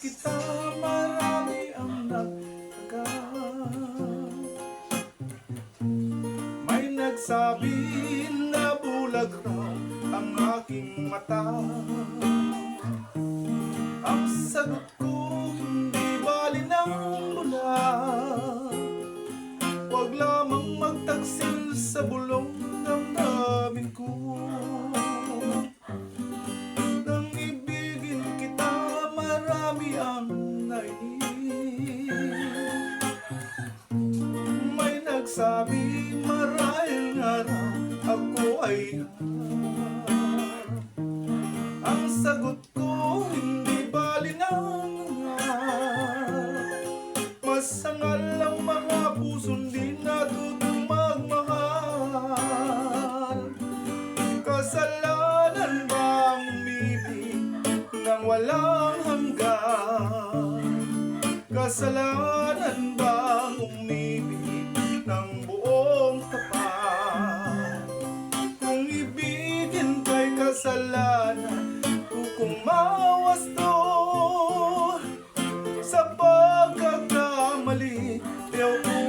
kita marami ang nagtaga May nagsabi na bulag raw ang aking mata. Ang sagot ko hindi bali ng bulag Huwag lamang magtaksil sa bulong May nagsabi marahil nga raw ako ay harap Ang sagot ko hindi bali ng Masangal ang mga pusong di natutong magmahal Kasalanan bang umibig nang walang hanggan? kasalanan bang umibig ng buong tapat? Kung ibigin kay kasalanan, kukumawas to sa pagkakamali, Diyaw ko